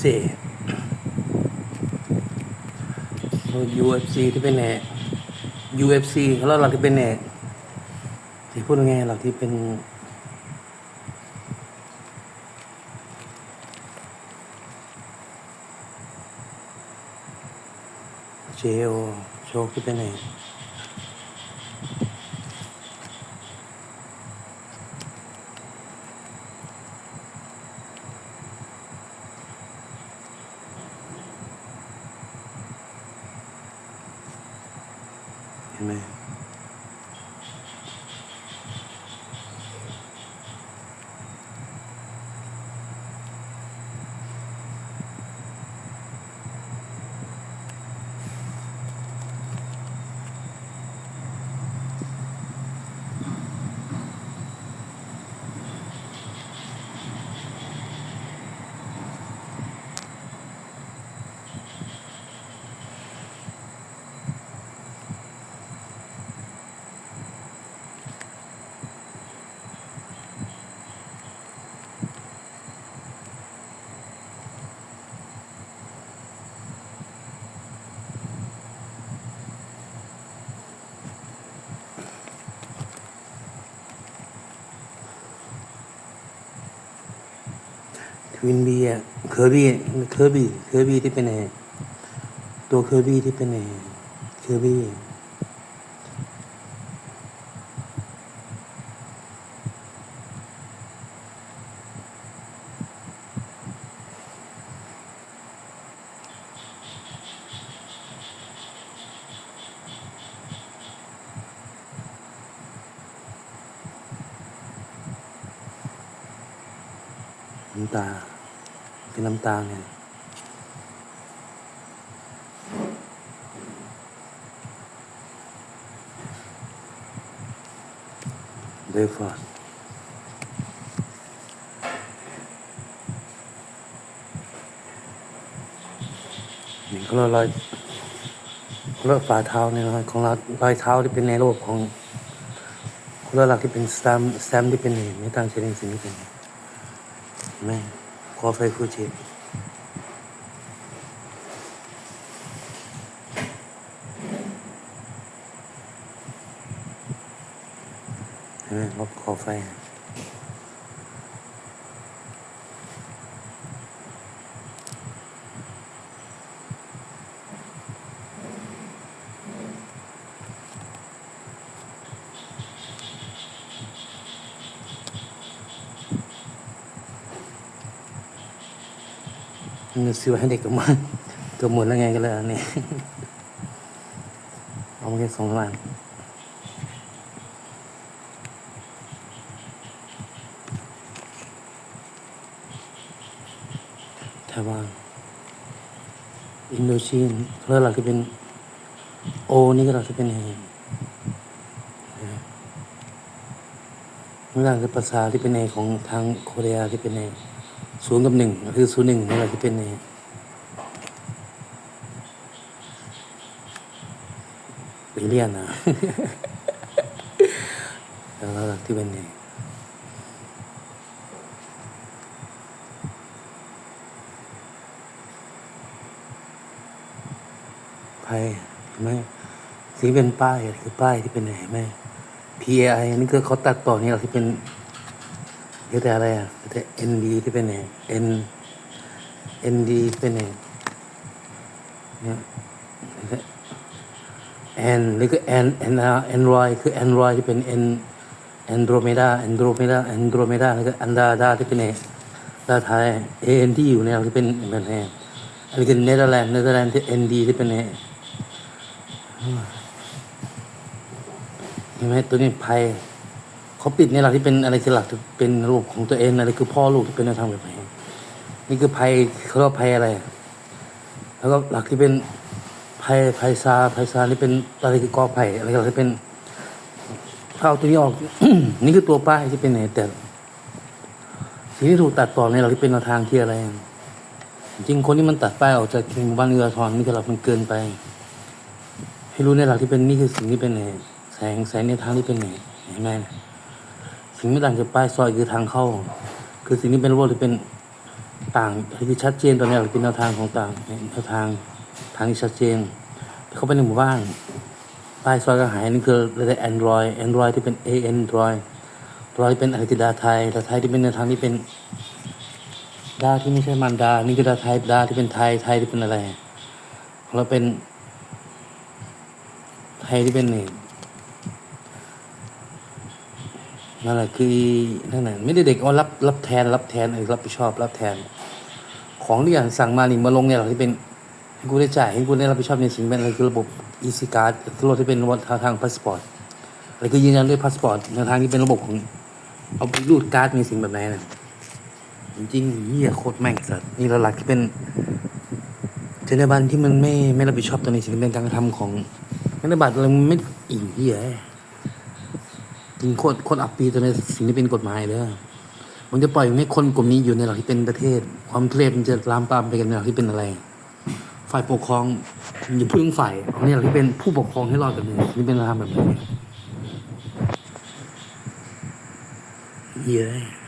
UFC UFC ที่เป็นแหน่ UFC แล้วหลักที่เป็นแหน่ที่พูดง่ายหลักที่เป็น JO โชคที่เป็นแหน่ เวินบีอะเคอร์บี้เคอร์บี้เคอร์บี้ที่เป็นไงตัวเคอร์บี้ที่เป็นไงเคอร์บี้ น้ำตา เป็นน้ำตาเนี่ยเดฟอร์ดนี่ก็รอยรอยฝ่าเท้าเนี่ยนะของเรารอยเท้าที่เป็นในโลกของคนละหลักที่เป็นสแตมสแตมที่เป็นนี่ไม่ต่างเชนสิ่งที่เป็น ไม่ขอไฟฟูจิเห็นไหมลบขอไฟ ซื้อให้เด็กกับมันตัวหมดแล้วไงกันเลยนนี้เอามาแค่สองล้านไต้หวันอินโดจีนเพื่อหลักที่เป็นโอนี่ก็หลักที่เป็นเองนี่หลักคือภาษาที่เป็นเอของทางโคเรียที่เป็นเอ ศูนย์กับหนึ่งก็คือศูนย์หนึ่งนี่หลักที่เป็นเอเป็นเลียนนะแล้วลักที่เป็นเอไพ่เห็นไหมสีเป็นป้ายคือป้ายที่เป็นไหนไหม PAI นี่คือเขาตัดต่อนี่เราที่เป็นเรียกแต่อะไรอะ แต่เอ็นดีที่เป็นเอ็นเอ็นดีเป็นเอเนี่ยแอนนี่คือแอนแอนอาแอนรอยคือแอนรอยที่เป็นแอนแอนโดรเมดาแอนโดรเมดาแอนโดรเมดานี่คืออันดาดาที่เป็นเอดาไทยเอ็นที่อยู่ในเราที่เป็นเป็นเออันนี้คือเนเธอร์แลนด์เนเธอร์แลนด์ที่เอ็นดีที่เป็นเอเห็นไหมตัวนี้ไพ่ เขาปิดในหลักที่เป็นอะไรคือหลักเป็นรูปของตัวเองอะไรคือพ่อลูกที่เป็นแนวทางแบบไหนนี่คือภัยเขาเรียกว่าภัยอะไร แล้วก็หลักที่เป็นภัยภัยซาภัยซานี่เป็นอะไรคือกอไผ่อะไรก็ที่เป็นถ้าเอาตัวนี้ออก นี่คือตัวป้ายที่เป็นไหนแต่สิ่งที่ถูกตัดต่อในหลักที่เป็นแนวทางที่อะไร จริงคนที่มันตัดป้ายออกจากหมู่บ้านเรือทอนนี่คือหลักมันเกินไปให้รู้ในหลักที่เป็นนี่คือสิ่งที่เป็นไหนแสงแสงในทางที่เป็นไหนเห็นไหม สิ่งไม่ต่างจากป้ายซอยคือทางเข้า คือสิ่งที่เป็นระบบที่เป็นต่างที่ชัดเจนตอนนี้หลักเป็นแนวทางของต่างแนวทางทางที่ชัดเจนเขาไปในหมู่บ้านใต้ซอยกระหายนี่คือเรียแอนดรอยแอนดรอยที่เป็น A Android รอยเป็นอะไรคือดาไทยดาไทยที่เป็นแนวทางที่เป็นดาที่ไม่ใช่มันดา นี่คือดาไทยดาที่เป็นไทยไทยที่เป็นอะไรเราเป็นไทยที่เป็นนี่ นั่นแหละคือนั่นแหละไม่ได้เด็กเอารับรับแทน รับแทนไอ้รับผิดชอบ รับแทน ของที่อย่างสั่งมาหนี่มาลงเนี่ยหรอที่เป็นให้กูได้จ่ายให้กูได้รับผิดชอบในสิ่งเป็นอะไรคือระบบ easy card คือรถที่เป็นระบบทางพาสปอร์ตอะไรคือยืนยันด้วยพาสปอร์ตในทางที่เป็นระบบของ เอาไปรูดการ์ดมีสิ่งแบบไหนนะจริงๆเหี้ยโคตรแม่งสัตว์นี่หลักที่เป็นจรรยาบรรณที่มันไม่ไม่รับผิดชอบตัวในสิ่งเป็นการกระทำของจรรยาบรรณอะไรมันไม่อีเหี้ย ถึงโคตรโคตรอับปีตัวในสิ่งที่เป็นกฎหมายเลยมันจะปล่อยให้คนกลุ่มนี้อยู่ในหลักที่เป็นประเทศ ความเครียดมันจะลามปามไปกันในหลักที่เป็นอะไร ฝ่ายปกครองอย่าพึ่งฝ่ายเอาเนี่ยหลักที่เป็นผู้ปกครองให้รอดกันเลยนี่เป็นการแบบนี้เยอะ